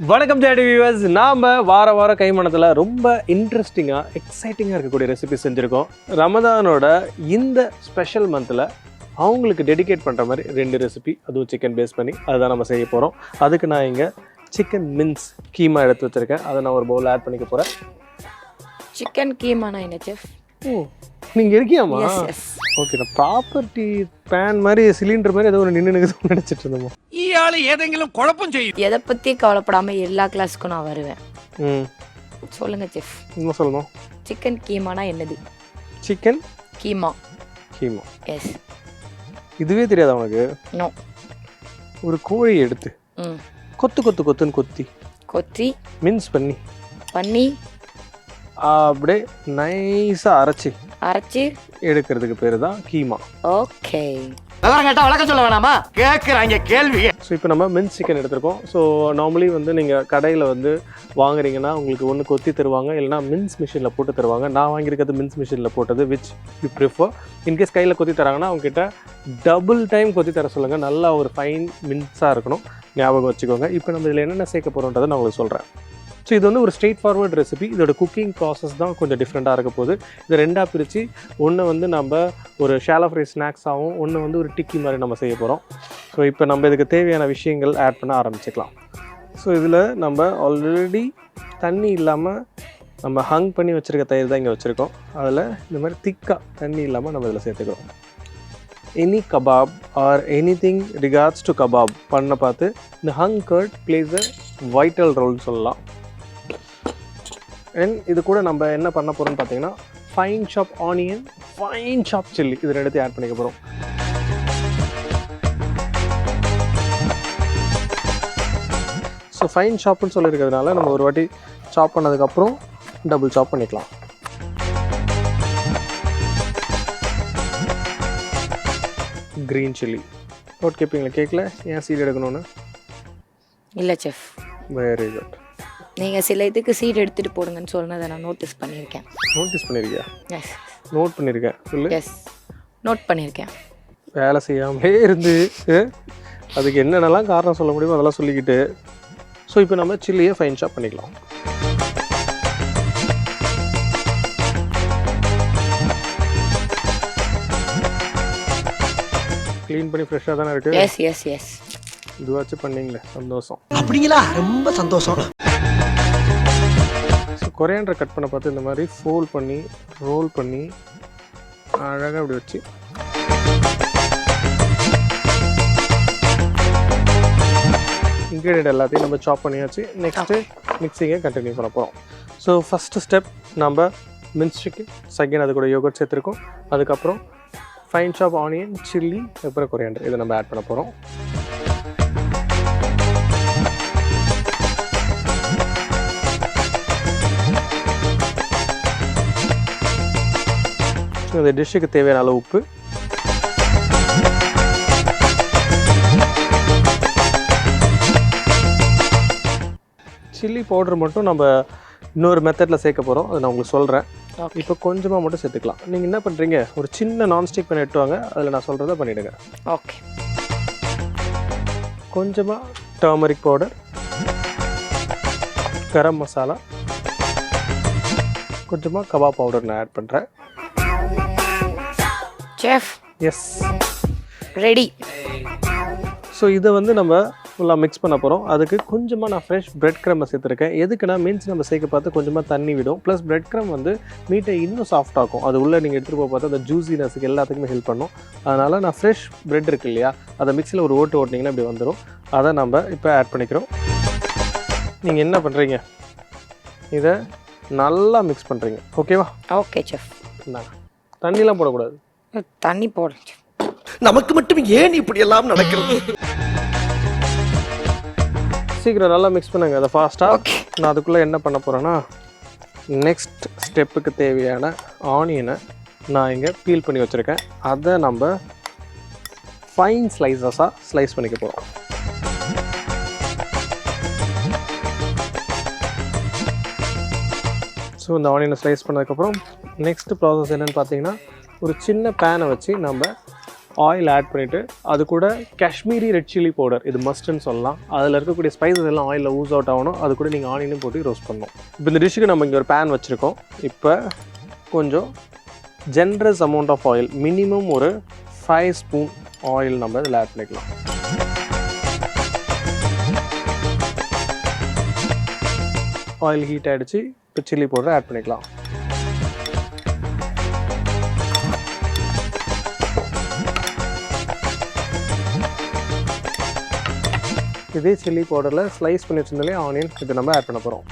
வணக்கம் JD viewers நாம் வார வாரம் கைமணத்தில் ரொம்ப இன்ட்ரெஸ்டிங்காக எக்ஸைட்டிங்காக இருக்கக்கூடிய ரெசிபி செஞ்சுருக்கோம். ரமதானோட இந்த ஸ்பெஷல் மந்தில் அவங்களுக்கு டெடிகேட் பண்ணுற மாதிரி ரெண்டு ரெசிபி அதுவும் சிக்கன் பேஸ் பண்ணி அதுதான் நம்ம செய்ய போகிறோம் அதுக்கு நான் இங்கே சிக்கன் மின்ஸ் கீமா எடுத்து வச்சுருக்கேன். அதை நான் ஒரு பவுல் ஆட் பண்ணிக்க போகிறேன் சிக்கன் கீமானா என்ன செஃப் ஓ. நீங்கள் இருக்கியாமா ஓகே நான் ப்ராப்பர்ட்டி பேன் மாதிரி சிலிண்டர் மாதிரி ஏதோ ஒன்று நின்று நினைச்சிட்டு இருந்தோம் ஈ ஆள் ஏதெங்கிலும் குழப்பம் செய்யும். எதை பற்றி கவலைப்படாமல் எல்லா கிளாஸுக்கும் நான் வருவேன். ம். சொல்லுங்க செஃப் என்ன சொல்லணும். சிக்கன் கீமானா என்னது? சிக்கன் கீமா. கீமா. எஸ் இதுவே தெரியாது உனக்கு? நோ ஒரு கோழி எடுத்து கொத்து கொத்து கொத்துன்னு கொத்தி கொத்தி. மின்ஸ் பண்ணி பண்ணி அப்படியே நைஸாக அரைச்சி அரைச்சி? எடுக்கிறதுக்கு பேர் தான் கீமா. ஓகே. சொல்ல வேணாமா? கேக்குறாங்க கேள்வி. ஸோ இப்போ நம்ம மின்ஸ் சிக்கன் எடுத்திருக்கோம். ஸோ நார்மலி வந்து நீங்கள் கடையில் வந்து வாங்குறீங்கன்னா உங்களுக்கு ஒன்று கொத்தி தருவாங்க இல்லைனா மின்ஸ் மிஷினில் போட்டு தருவாங்க. நான் வாங்கியிருக்கிறது மின்ஸ் மிஷினில் போட்டது விச் யூ ப்ரிஃபர் இன்கேஸ் கையில் கொத்தி தராங்கன்னா அவங்ககிட்ட டபுள் டைம் கொத்தி தர சொல்லுங்கள் நல்லா ஒரு ஃபைன் மின்ஸாக இருக்கணும். ஞாபகம் வச்சுக்கோங்க. இப்போ நம்ம இதில் என்னென்ன சேர்க்க போகிறோன்றதை நான் உங்களுக்கு சொல்கிறேன் ஸோ இது வந்து ஒரு ஸ்ட்ரெயிட் ஃபார்வர்ட் ரெசிபி இதோட குக்கிங் ப்ராசஸ் தான் கொஞ்சம் டிஃப்ரெண்ட்டாக இருக்க போகுது. இது ரெண்டாக பிரித்து ஒன்று வந்து நம்ம ஒரு ஷாலோ ஃப்ரை ஸ்நாக்ஸாகவும் ஒன்று வந்து ஒரு டிக்கி மாதிரி நம்ம செய்ய போகிறோம் ஸோ இப்போ நம்ம இதுக்கு தேவையான விஷயங்கள் ஆட் பண்ண ஆரம்பிச்சுக்கலாம். ஸோ இதில் நம்ம ஆல்ரெடி தண்ணி இல்லாமல் நம்ம ஹங் பண்ணி வச்சுருக்க தயிர் தான் இங்கே வச்சுருக்கோம். அதில் இந்த மாதிரி திக்காக தண்ணி இல்லாமல் நம்ம இதில் சேர்த்துக்கிறோம். Any kebab or anything regards to kebab பண்ண பார்த்து இந்த hung curd plays a vital ரோல்னு சொல்லலாம். அண்ட் இது கூட நம்ம என்ன பண்ண போகிறோம்னு பார்த்தீங்கன்னா fine chop onion fine chop chilli இது ரெண்டுத்தையும் ஆட் பண்ணிக்க போகிறோம் ஸோ ஃபைன் ஷாப்னு சொல்லியிருக்கிறதுனால நம்ம ஒரு வாட்டி சாப் பண்ணதுக்கப்புறம் டபுள் சாப் பண்ணிக்கலாம். க்ரீன் சில்லி நோட் கேட்பீங்களா கேட்கல ஏன் சீட் எடுக்கணும்னு? இல்லை செஃப் வெரி குட் நீங்கள் சில இதுக்கு சீட் எடுத்துகிட்டு போடுங்கன்னு சொன்னதை நான் நோட்டீஸ் பண்ணியிருக்கேன். நோட்டீஸ் பண்ணியிருக்கியா எஸ் நோட் பண்ணியிருக்கேன் சொல்லு. எஸ் நோட் பண்ணியிருக்கேன். வேலை செய்யாமலே இருந்து அதுக்கு என்னென்னலாம் காரணம் சொல்ல முடியுமோ அதெல்லாம் சொல்லிக்கிட்டு ஸோ இப்போ நம்ம சில்லியை ஃபைன் ஷாப் பண்ணிக்கலாம். க்ளீன் பண்ணி ஃப்ரெஷ்ஷாக தானே இருக்குது எஸ் எஸ் எஸ் இதுவாச்சும் பண்ணீங்களே சந்தோஷம். அப்படிங்களா? ரொம்ப சந்தோஷம். கொரையாண்டரை கட் பண்ண பார்த்து இந்த மாதிரி ஃபோல்ட் பண்ணி ரோல் பண்ணி அழகாக அப்படி வச்சு. இன்க்ரீடியன்ட் எல்லாத்தையும் நம்ம சாப் பண்ணியாச்சு. நெக்ஸ்ட்டு மிக்சிங்கை கண்டினியூ பண்ண போகிறோம் ஸோ ஃபஸ்ட்டு ஸ்டெப் நம்ம மின்ஸ் சிக்கன் செகண்ட் அது கூட யோகட் சேர்த்துருக்கோம். அதுக்கப்புறம் ஃபைன் ஷாப் ஆனியன் சில்லி அப்புறம் கொரியாண்டர் இதை நம்ம ஆட் பண்ண போகிறோம் இந்த டிஷ்ஷுக்கு தேவையான அளவு உப்பு. சில்லி பவுடர் மட்டும் நம்ம இன்னொரு மெத்தடில் சேர்க்க போகிறோம் அதை நான் உங்களுக்கு சொல்கிறேன் இப்போ கொஞ்சமாக மட்டும் சேர்த்துக்கலாம். நீங்கள் என்ன பண்ணுறீங்க ஒரு சின்ன நான்ஸ்டிக் பண்ணி எட்டுவாங்க அதில் நான் சொல்கிறத பண்ணிவிடுங்க ஓகே கொஞ்சமாக டர்மரிக் பவுடர் கரம் மசாலா கொஞ்சமாக கபாப் பவுடர் நான் ஆட் பண்ணுறேன் செஃப் எஸ் ரெடி ஸோ இதை வந்து நம்ம ஃபுல்லாக மிக்ஸ் பண்ண போகிறோம் அதுக்கு கொஞ்சமாக நான் ஃப்ரெஷ் பிரெட் க்ரம்மை சேர்த்துருக்கேன். எதுக்குன்னா மீன்ஸ் நம்ம சேர்க்க பார்த்து கொஞ்சமாக தண்ணி விடும். ப்ளஸ் பிரெட் க்ரம் வந்து மீட்டை இன்னும் ஆக்கும். அது உள்ளே நீங்கள் எடுத்துகிட்டு போக பார்த்தா அந்த ஜூசினஸுக்கு எல்லாத்துக்குமே ஹெல்ப் பண்ணும். அதனால் நான் ஃப்ரெஷ் பிரெட் இருக்கு இல்லையா அதை மிக்ஸியில் ஒரு ஓட்டு ஓட்டினீங்கன்னா இப்படி வந்துடும் அதை நம்ம இப்போ ஆட் பண்ணிக்கிறோம். நீங்கள் என்ன பண்ணுறீங்க இதை நல்லா மிக்ஸ் பண்ணுறீங்க ஓகேவா ஓகே செஃப் தண்ணிலாம் போடக்கூடாது. தண்ணி chef. நமக்கு மட்டும் ஏன் இப்படி எல்லாம் நடக்கிறது? சீக்கிரம் நல்லா மிக்ஸ் பண்ணுங்க அதை ஃபாஸ்ட்டாக ஓகே நான் அதுக்குள்ளே என்ன பண்ண போகிறேன்னா நெக்ஸ்ட் ஸ்டெப்புக்கு தேவையான ஆனியனை நான் இங்கே பீல் பண்ணி வச்சுருக்கேன். அதை நம்ம ஃபைன் ஸ்லைசஸாக ஸ்லைஸ் பண்ணிக்க போகிறோம் ஸோ இந்த ஆனியனை ஸ்லைஸ் பண்ணதுக்கப்புறம் நெக்ஸ்ட் ப்ராசஸ் என்னென்னு பார்த்தீங்கன்னா ஒரு சின்ன பேனை வச்சு நம்ம ஆயில் ஆட் பண்ணிவிட்டு அது கூட காஷ்மீரி ரெட் சில்லி பவுடர் இது மஸ்ட்னு சொல்லலாம். அதில் இருக்கக்கூடிய ஸ்பைசஸ் எல்லாம் ஆயிலில் ஊஸ் அவுட் ஆகணும். அது கூட நீங்கள் ஆனியனும் போட்டு ரோஸ்ட் பண்ணணும். இப்போ இந்த டிஷ்ஷுக்கு நம்ம இங்கே ஒரு பேன் வச்சுருக்கோம். இப்போ கொஞ்சம் generous amount of oil minimum ஒரு ஃபைவ் ஸ்பூன் ஆயில் நம்ம இதில் ஆட் பண்ணிக்கலாம். ஆயில் ஹீட் ஆகிடுச்சு இப்போ சில்லி பவுடர் ஆட் பண்ணிக்கலாம். இதே சில்லி பவுடரில் ஸ்லைஸ் பண்ணி வச்சிருந்தாலே ஆனியன் இது நம்ம ஆட் பண்ண போகிறோம்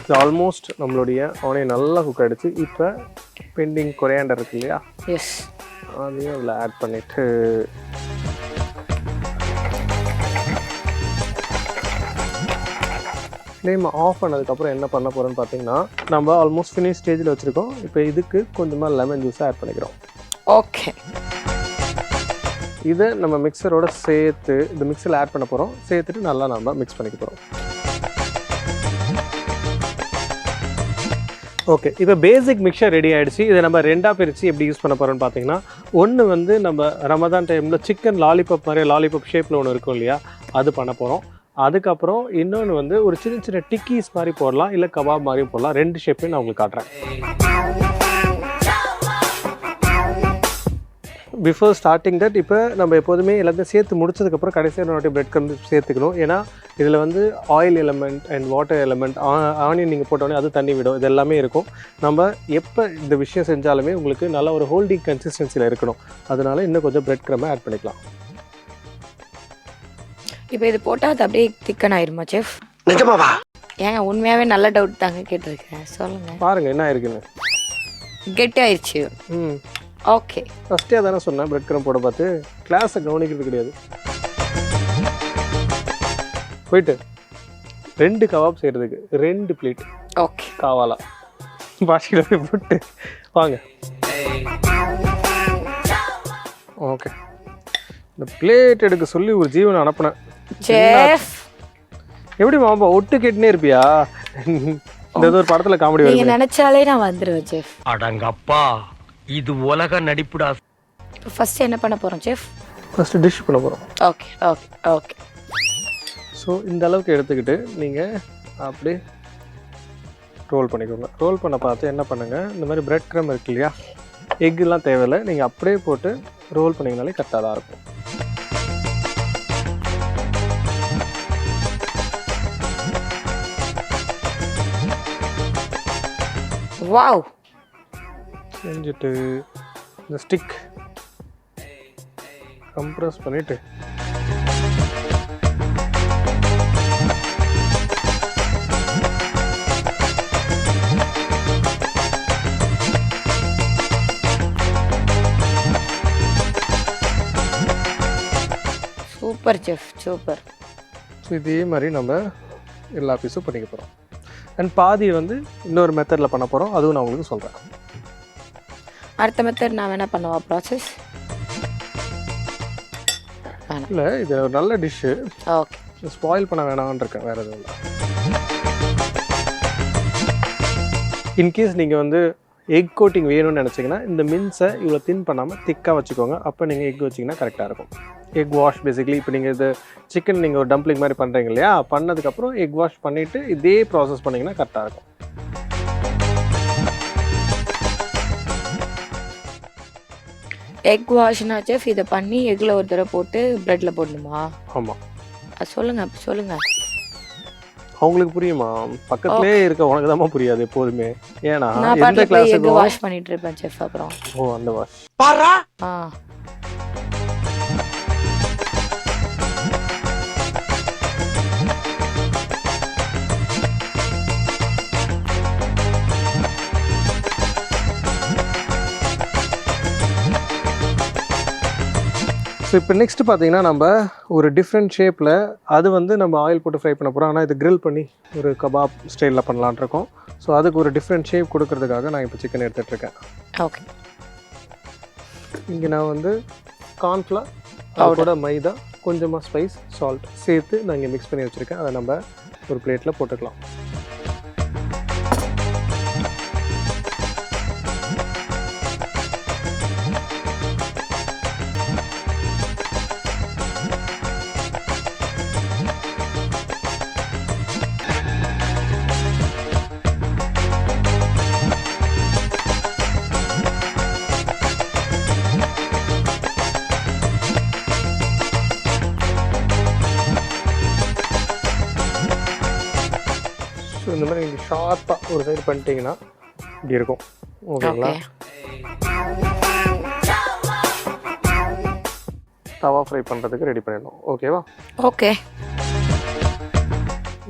இது ஆல்மோஸ்ட் நம்மளுடைய ஆனியன் நல்லா குக் ஆகிடுச்சு இப்போ பெண்டிங் கொரியாண்டர் இருக்கு இல்லையா? எஸ் அதையும் அதில் ஆட் பண்ணிவிட்டு ஃப்ளேம் ஆஃப் பண்ணதுக்கப்புறம் என்ன பண்ண போகிறோம்னு பார்த்தீங்கன்னா நம்ம ஆல்மோஸ்ட் ஃபினிஷ் ஸ்டேஜில் வச்சுருக்கோம். இப்போ இதுக்கு கொஞ்சமாக லெமன் ஜூஸை ஆட் பண்ணிக்கிறோம். ஓகே இதை நம்ம மிக்சரோட சேர்த்து இந்த மிக்சரில் ஆட் பண்ண போகிறோம் சேர்த்துட்டு நல்லா நம்ம மிக்ஸ் பண்ணிக்க போகிறோம் ஓகே இப்போ பேசிக் மிக்சர் ரெடி ஆயிடுச்சு. இதை நம்ம ரெண்டாக பிரித்து எப்படி யூஸ் பண்ண போகிறோம்னு பார்த்தீங்கன்னா ஒன்று வந்து நம்ம ரமதான் டைமில் சிக்கன் லாலிபப் மாதிரி லாலிபப் ஷேப்பில் ஒன்று இருக்கும் இல்லையா? அது பண்ண போகிறோம் அதுக்கப்புறம் இன்னொன்று வந்து ஒரு சின்ன சின்ன டிக்கீஸ் மாதிரி போடலாம் இல்லை கபாப் மாதிரியும் போடலாம். ரெண்டு ஷேப்பையும் நான் உங்களுக்கு காட்டுறேன். பிஃபோர் ஸ்டார்டிங் தட் இப்போ நம்ம எப்போதுமே எல்லாத்தையும் சேர்த்து முடிச்சதுக்கப்புறம் கடைசியாக ஒரு பிரெட் க்ரம் சேர்த்துக்கணும். ஏன்னா இதில் வந்து oil element and water element onion நீங்கள் போட்டோடனே அது தண்ணி விடும். இது எல்லாமே இருக்கும். நம்ம எப்போ இந்த விஷயம் செஞ்சாலுமே உங்களுக்கு நல்ல ஒரு ஹோல்டிங் கன்சிஸ்டன்சியில் இருக்கணும். அதனால இன்னும் கொஞ்சம் பிரெட் க்ரம்மை ஆட் பண்ணிக்கலாம். இப்போ இது போட்டால் அது அப்படியே திக்கன் ஆயிருமா செஃப் நிஜமாவா? ஏங்க உண்மையாகவே நல்ல டவுட் தாங்க கேட்டிருக்கேன். சொல்லுங்கள் பாருங்கள் என்ன இருக்குன்னு கெட்டி ஆயிடுச்சு ம் ஓகே ஃபஸ்ட்டே அதானே சொன்னேன் பிரெட் க்ரம் போட பார்த்து. கிளாஸை கவனிக்கிறது கிடையாது. போயிட்டு ரெண்டு கபாப் செய்கிறதுக்கு ரெண்டு பிளேட் ஓகே காவாலா. பாஷையில் போய் போட்டு வாங்க. ஓகே இந்த பிளேட் எடுக்க சொல்லி ஒரு ஜீவனை அனுப்புனேன். செஃப் எப்படி மாமா ஒட்டு கேட்டுனே இருப்பியா? இந்த ஏதோ ஒரு படத்துல காமெடி நீங்க நினைச்சாலே நான் வந்துடுவேன் செஃப் அடங்கப்பா இது உலக நடிப்புடா. இப்போ ஃபர்ஸ்ட் என்ன பண்ண போறோம் செஃப் ஃபர்ஸ்ட் டிஷ் பண்ண போகிறோம் ஓகே ஓகே ஓகே ஸோ இந்த அளவுக்கு எடுத்துக்கிட்டு நீங்கள் அப்படியே ரோல் பண்ணிக்கோங்க. ரோல் பண்ண பார்த்து என்ன பண்ணுங்கள் இந்த மாதிரி பிரெட் க்ரம் இருக்கு இல்லையா? எக்குலாம் தேவையில்லை. நீங்கள் அப்படியே போட்டு ரோல் பண்ணிங்கனாலே கரெக்டாக தான் இருக்கும். வாவ். செஞ்சுட்டு இந்த ஸ்டிக் கம்ப்ரஸ் பண்ணிவிட்டு சூப்பர் செஃப் சூப்பர். ஸோ இதே மாதிரி நம்ம எல்லா பீஸும் பண்ணிக்க போகிறோம் அண்ட் பாதி வந்து இன்னொரு மெத்தடில் பண்ண போகிறோம் அதுவும் நான் உங்களுக்கு சொல்கிறேன் அடுத்த மெத்தட் நான் வேணா பண்ணவா ப்ராசஸ் இல்லை இது ஒரு நல்ல டிஷ்ஷு ஓகே ஸ்பாயில் பண்ண வேணாம்னு இருக்கேன் வேறு எதுவும் இல்லை. இன்கேஸ் நீங்கள் வந்து எக் கோட்டிங் வேணும்னு நினச்சிங்கன்னா இந்த மின்ஸை இவ்வளோ தின் பண்ணாமல் திக்காக வச்சுக்கோங்க. அப்போ நீங்கள் எக் வச்சிங்கன்னா கரெக்டாக இருக்கும். எக் வாஷ் பேசிக்லி இப்போ நீங்கள் இது சிக்கன் நீங்கள் ஒரு டம்ப்ளிங் மாதிரி பண்ணுறீங்க இல்லையா? பண்ணதுக்கப்புறம் எக் வாஷ் பண்ணிவிட்டு இதே ப்ராசஸ் பண்ணிங்கன்னா கரெக்டாக இருக்கும். எக் வாஷ்னா செஃப் இதை பண்ணி எக்கில் ஒரு தடவை போட்டு ப்ரெட்டில் போடணுமா? ஆமாம் சொல்லுங்க சொல்லுங்க. அவங்களுக்கு புரியுமா? பக்கத்துலேயே இருக்க உனக்கு தான் புரியாது எப்போதுமே. ஏன்னா எந்த கிளாஸுக்கும் வாஷ் பண்ணிட்டு இருப்பேன் செஃப் அப்புறம். ஓ அந்த வாஷ் பாரா ஸோ இப்போ நெக்ஸ்ட் பார்த்தீங்கன்னா நம்ம ஒரு டிஃப்ரெண்ட் ஷேப்பில் அது வந்து நம்ம ஆயில் போட்டு ஃப்ரை பண்ண போகிறோம் ஆனால் இது grill பண்ணி ஒரு கபாப் ஸ்டைலில் பண்ணலான்னு இருக்கோம். ஸோ அதுக்கு ஒரு டிஃப்ரெண்ட் ஷேப் கொடுக்கறதுக்காக நான் இப்போ சிக்கன் எடுத்துகிட்டு இருக்கேன். ஓகே இங்கே நான் வந்து கார்ன்ஃப்ளவர் அது கூட மைதா கொஞ்சமாக ஸ்பைஸ் சால்ட் சேர்த்து நான் இங்கே மிக்ஸ் பண்ணி வச்சுருக்கேன். அதை நம்ம ஒரு பிளேட்டில் போட்டுக்கலாம். இந்த மாதிரி நீங்கள் ஷார்ப்பாக ஒரு சைடு பண்ணிட்டீங்கன்னா இப்படி இருக்கும். ஓகேங்களா? ஓகே தவா ஃப்ரை பண்ணுறதுக்கு ரெடி பண்ணிடணும். ஓகேவா ஓகே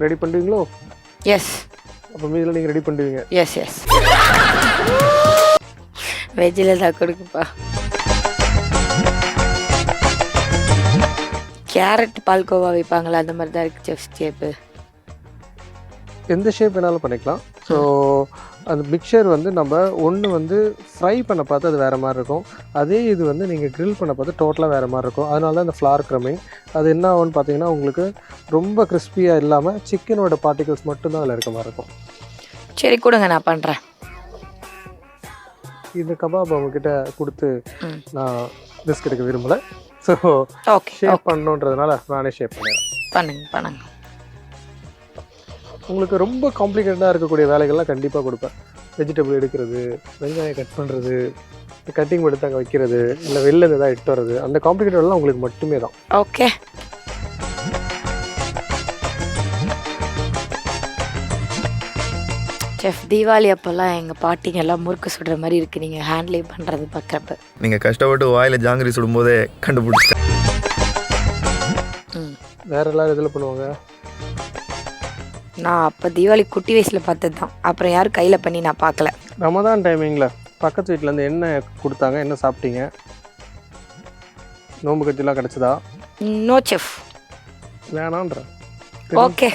ரெடி பண்ணுறீங்களோ எஸ் அப்போ மீதில் நீங்கள் ரெடி பண்ணுவீங்க எஸ் எஸ் வெஜ்ஜில் தான் கொடுக்குப்பா கேரட் பால்கோவா வைப்பாங்களா? அந்த மாதிரி தான் இருக்கு செஃப் ஷேப்பு எந்த ஷேப் வேணாலும் பண்ணிக்கலாம். ஸோ அந்த மிக்சர் வந்து நம்ம ஒன்று வந்து ஃப்ரை பண்ண பார்த்து அது வேறு மாதிரி இருக்கும். அதே இது வந்து நீங்கள் grill பண்ண பார்த்து டோட்டலாக வேறு மாதிரி இருக்கும். அதனால தான் இந்த ஃப்ளார் க்ரமிங் அது என்ன ஆகும்னு பார்த்தீங்கன்னா உங்களுக்கு ரொம்ப கிறிஸ்பியாக இல்லாமல் சிக்கனோட பார்ட்டிகல்ஸ் மட்டும்தான் அதில் இருக்க மாதிரி இருக்கும். சரி கொடுங்க நான் பண்ணுறேன் இந்த கபாப் அவங்கக்கிட்ட கொடுத்து. நான் ரிஸ்க் எடுக்க விரும்பலை ஸோ ஓகே ஷேப் பண்ணணுன்றதுனால நானே ஷேப் பண்ணிடுறேன். பண்ணுங்க பண்ணுங்க. உங்களுக்கு ரொம்ப காம்ப்ளிகேட்டடாக இருக்கக்கூடிய வேலைகள்லாம் கண்டிப்பாக கொடுப்பேன். வெஜிடபிள் எடுக்கிறது வெங்காயம் கட் பண்ணுறது கட்டிங் எடுத்து அங்கே வைக்கிறது இல்லை வெளில இருந்து ஏதாவது எட்டு வர்றது அந்த காம்ப்ளிகேட்டட்லாம் உங்களுக்கு மட்டுமே தான். ஓகே செஃப் தீபாவளி அப்போல்லாம் எங்கள் பாட்டிங்க எல்லாம் முறுக்கு சுடுற மாதிரி இருக்கு. நீங்கள் ஹேண்ட்லே பண்ணுறது பார்க்குறப்ப நீங்க கஷ்டப்பட்டு வாயில ஜாங்கிரி சுடும்போதே கண்டுபிடிச்சிட்டேன். ம். வேற எல்லாரும் இதில் பண்ணுவாங்க? நான் அப்போ தீபாவளி குட்டி வயசில் பார்த்தது தான் அப்புறம் யாரும் கையில் பண்ணி நான் பார்க்கல. ரமதான் டைமிங்கில் பக்கத்து வீட்டிலேருந்து என்ன கொடுத்தாங்க என்ன சாப்பிட்டீங்க? நோம்பு கட்டிலாம் கிடச்சதா? நோ செஃப் வேணான்ற. ஓகே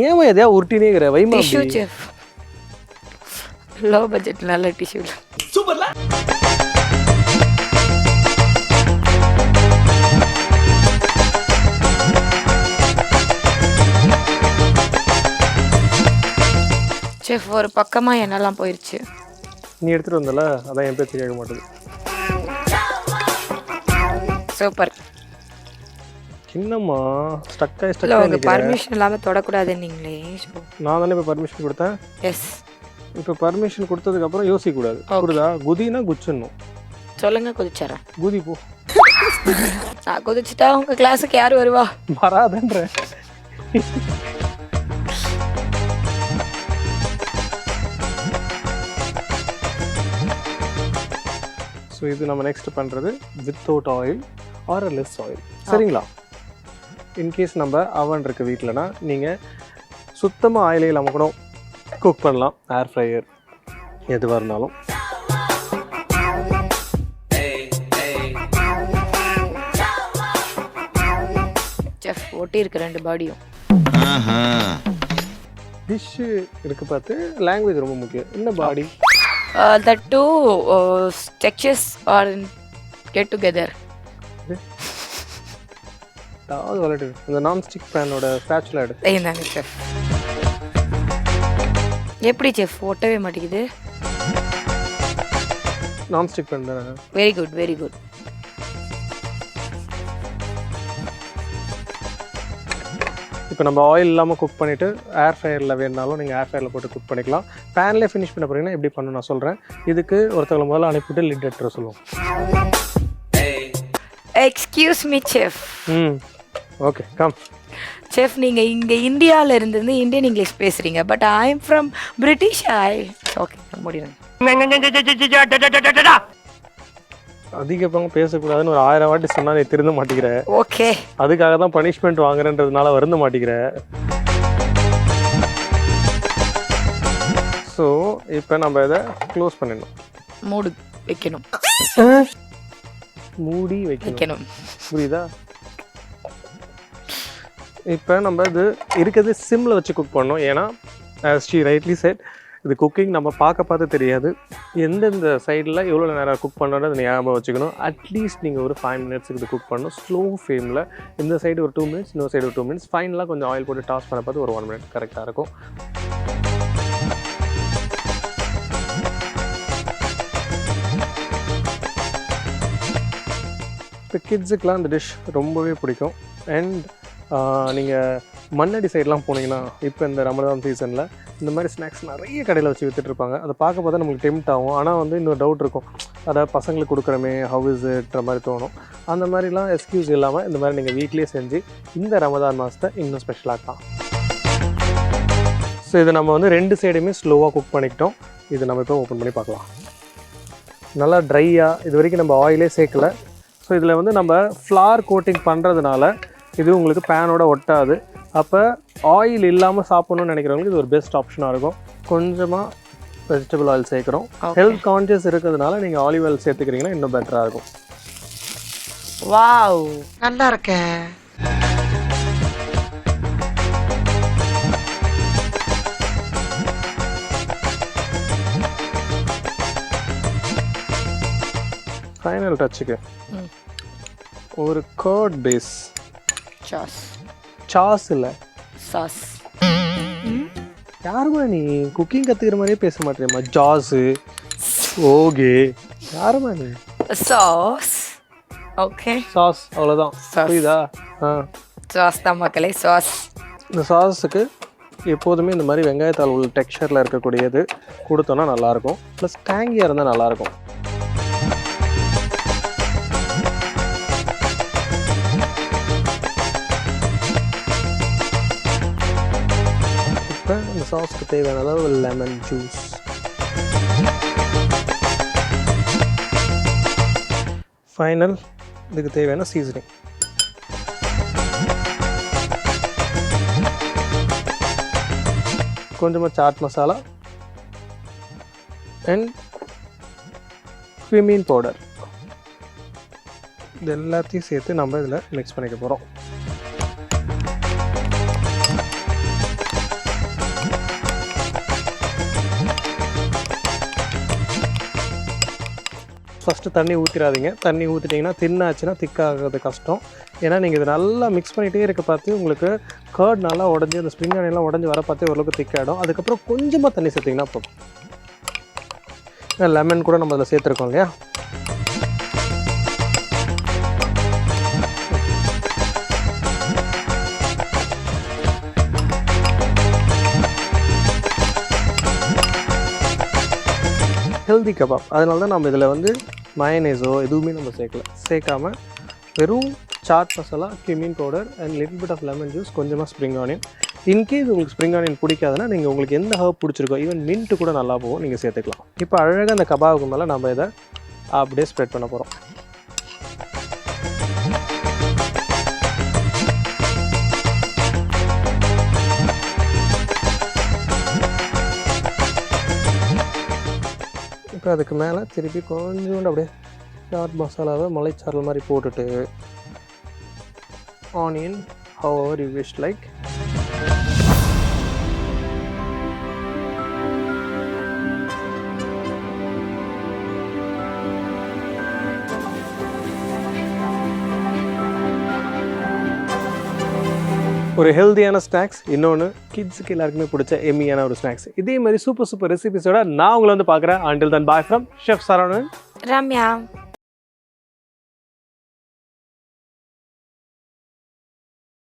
ஏன் எதையா உருட்டினேங்கிற? வைமா டிஷ்யூ செஃப் லோ பட்ஜெட் நல்ல டிஷ்யூ செஃப் ஒரு பக்கமாக என்னெல்லாம் போயிடுச்சு நீ எடுத்துகிட்டு வந்தல? அதான் என் பேச்சு கேட்க மாட்டேது. சூப்பர் என்னம்மா ஸ்டக்காகி இல்லை உங்கள் ஸ்டக்காக பர்மிஷன் இல்லாமல் தொடக்கூடாதுன்னீங்களே ஸோ நான் தானே இப்போ பர்மிஷன் கொடுத்தேன்? எஸ் இப்போ பர்மிஷன் கொடுத்ததுக்கப்புறம் யோசிக்கக்கூடாது. புரியுதா? குதினா குச்சிடணும் சொல்லுங்க குதிச்சிட்றேன். குதி போ. நான் குதிச்சுட்டா உங்கள் கிளாஸுக்கு யார் வருவா? வராதன்ற ஸோ இது நம்ம நெக்ஸ்ட் பண்ணுறது without oil or less oil சரிங்களா? இன்கேஸ் நம்ம அவன் இருக்க வீட்டிலனா நீங்கள் சுத்தமாக ஆயிலே இல்லாமல் கூட குக் பண்ணலாம். ஏர் ஃப்ரையர் எதுவாக இருந்தாலும். செஃப் ஒட்டி இருக்கு ரெண்டு பாடியும் டிஷ்ஷு இருக்கு பார்த்து லாங்குவேஜ் ரொம்ப முக்கியம். என்ன body that two structures are get together ஏதாவது விளையாடு. இந்த நான்ஸ்டிக் பேனோட ஸ்பேச்சுலா எடு இந்தாங்க செஃப் எப்படி செஃப் ஒட்டவே மாட்டேங்குது. நான்ஸ்டிக் பேன் தானே? வெரி குட் வெரி குட் இப்போ நம்ம ஆயில் இல்லாமல் குக் பண்ணிவிட்டு ஏர் ஃப்ரையரில் வேணுனாலும் நீங்கள் ஏர் ஃப்ரையரில் போட்டு குக் பண்ணிக்கலாம். பேன்லேயே ஃபினிஷ் பண்ண போகிறீங்கன்னா எப்படி பண்ணணும் நான் சொல்கிறேன் இதுக்கு ஒருத்தவங்களை முதல்ல அனுப்பிவிட்டு லிட் எடுத்துட சொல்லுவோம். Excuse me chef hmm. Okay come chef நீங்கள் இங்கே இந்தியாவில் இருந்து இந்தியன் இங்கிலீஷ் பேசுகிறீங்க but I am from British I okay முடியுங்க அதிகமாக பேசக்கூடாதுன்னு ஒரு ஆயிரம் வாட்டி சொன்னால் நீ திருந்த மாட்டேங்கிற ஓகே அதுக்காக தான் பனிஷ்மெண்ட் வாங்குறேன்றதுனால வருந்த மாட்டேங்கிற ஸோ இப்போ நம்ம இதை க்ளோஸ் பண்ணிடணும். மூடு வைக்கணும். மூடி வைக்கணும். வைக்கணும். புரியுதா? இப்போ நம்ம இது இருக்கிறது சிம்மில் வச்சு குக் பண்ணோம். ஏன்னா ஸ்ரீ ரைட்லி செட் இது குக்கிங் நம்ம பார்க்க பார்த்து தெரியாது. எந்தெந்த சைடில் எவ்வளோ நேரம் குக் பண்ணுறது ஞாபகம் வச்சுக்கணும். அட்லீஸ்ட் நீங்கள் ஒரு ஃபைவ் மினிட்ஸுக்கு இது குக் பண்ணணும். ஸ்லோ ஃப்ளேமில் இந்த சைடு ஒரு டூ மினிட்ஸ் இன்னொரு சைடு ஒரு டூ மினிட்ஸ் ஃபைனலாக கொஞ்சம் ஆயில் போட்டு டாஸ் பண்ண பார்த்து ஒரு ஒன் மினிட் கரெக்டாக இருக்கும். இப்போ கிட்ஸுக்கெலாம் இந்த டிஷ் ரொம்பவே பிடிக்கும். அண்ட் நீங்கள் மண்ணடி சைட்லாம் போனீங்கன்னா இப்போ இந்த ரமதான் சீசனில் இந்த மாதிரி ஸ்நாக்ஸ் நிறைய கடையில் வச்சு விற்றுட்ருப்பாங்க அதை பார்க்க பார்த்தா நம்மளுக்கு டெம்ட் ஆகும். ஆனால் வந்து இன்னொரு டவுட் இருக்கும். அதாவது பசங்களுக்கு கொடுக்குறமே ஹவ் இஸ் இட்ற மாதிரி தோணும். அந்த மாதிரிலாம் எக்ஸ்கியூஸ் இல்லாமல் இந்த மாதிரி நீங்கள் வீட்லேயே செஞ்சு இந்த ரமதான் மாதத்தை இன்னும் ஸ்பெஷலாக்கலாம் ஸோ இதை நம்ம வந்து ரெண்டு சைடுமே ஸ்லோவாக குக் பண்ணிக்கிட்டோம். இது நம்ம இப்போ ஓப்பன் பண்ணி பார்க்கலாம். நல்லா ட்ரையாக இது வரைக்கும் நம்ம ஆயிலே சேர்க்கல. ஸோ இதில் வந்து நம்ம ஃப்ளார் கோட்டிங் பண்ணுறதுனால இது உங்களுக்கு பேனோட ஒட்டாது. அப்போ ஆயில் இல்லாமல் சாப்பிடணும்னு நினைக்கிறவங்களுக்கு இது ஒரு பெஸ்ட் ஆப்ஷனாக இருக்கும். கொஞ்சமாக வெஜிடபிள் ஆயில் சேர்க்குறோம். ஹெல்த் கான்ஷியஸ் இருக்கிறதுனால நீங்கள் ஆலிவ் ஆயில் சேர்த்துக்கிறீங்கன்னா இன்னும் பெட்டராக இருக்கும். வாவ் நல்லா இருக்க. ஃபைனல் டச்சுக்கு. ஒரு கர்ட் பேஸ் சாஸ் சாஸ் இல்லை. சாஸ் யாருமா நீ? குக்கிங் கற்றுக்கிற மாதிரியே பேச மாட்டேமா ஜாஸு ஓகே யாருமா நீ? சாஸ் ஓகே சாஸ் அவ்வளோதான். புரியுதா? ஆ. சாஸ் தான் மக்களே சாஸ் இந்த சாஸுக்கு எப்போதுமே இந்த மாதிரி வெங்காயத்தாள் உள்ள டெக்ஸ்சரில் இருக்கக்கூடியது கொடுத்தோன்னா நல்லாயிருக்கும் ப்ளஸ் டேங்கியாக இருந்தால் நல்லாயிருக்கும் சாஸ்க்கு தேவையான அளவு லெமன் ஜூஸ் ஃபைனல் இதுக்கு தேவையான சீசனிங் கொஞ்சமாக chaat masala and cumin powder இது எல்லாத்தையும் சேர்த்து நம்ம இதில் மிக்ஸ் பண்ணிக்க போகிறோம் ஃபஸ்ட்டு தண்ணி ஊற்றிடாதீங்க தண்ணி ஊற்றிட்டிங்கன்னா தின்னாச்சுன்னா திக்காகிறது கஷ்டம். ஏன்னா நீங்கள் இது நல்லா மிக்ஸ் பண்ணிகிட்டே இருக்க பார்த்து உங்களுக்கு கர்ட் நல்லா உடஞ்சி அந்த ஸ்ப்ரிங் ஆனியெல்லாம் உடஞ்சி வர பார்த்து ஓரளவுக்கு திக்காயிடும். அதுக்கப்புறம் கொஞ்சமாக தண்ணி சேர்த்திங்கன்னா போதும். லெமன் கூட நம்ம அதில் சேர்த்துருக்கோம் இல்லையா? ஹெல்தி கபாப் அதனால தான் நம்ம இதில் வந்து மயனேஸோ எதுவுமே நம்ம சேர்க்கல. சேர்க்காம வெறும் chaat masala cumin powder and little bit of lemon juice கொஞ்சமாக ஸ்ப்ரிங் ஆனியன் இன்கேஸ் உங்களுக்கு ஸ்ப்ரிங் ஆனியன் பிடிக்காதுன்னா நீங்கள் உங்களுக்கு எந்த ஹர்ப் பிடிச்சிருக்கோ ஈவன் மின்ட்டு கூட நல்லா போகும் நீங்கள் சேர்த்துக்கலாம். இப்போ அழகாக அந்த கபாவுக்கு மேலே நம்ம இதை அப்படியே ஸ்ப்ரெட் பண்ண போகிறோம் அதுக்கு மேலே திருப்பி கொஞ்சோண்டு அப்படியே சாட் மசாலாவை மலைச்சாரல் மாதிரி போட்டுட்டு onion however you wish like ஒரு ஹெல்த்தியான ஸ்நாக்ஸ் இன்னொன்று கிட்ஸுக்கு எல்லாருக்குமே பிடிச்ச எம்மியான ஒரு ஸ்நாக்ஸ் இதே மாதிரி சூப்பர் சூப்பர் ரெசிபிஸோட நான் உங்களை வந்து பார்க்குறேன். Until then bye from chef Saravanan Ramya.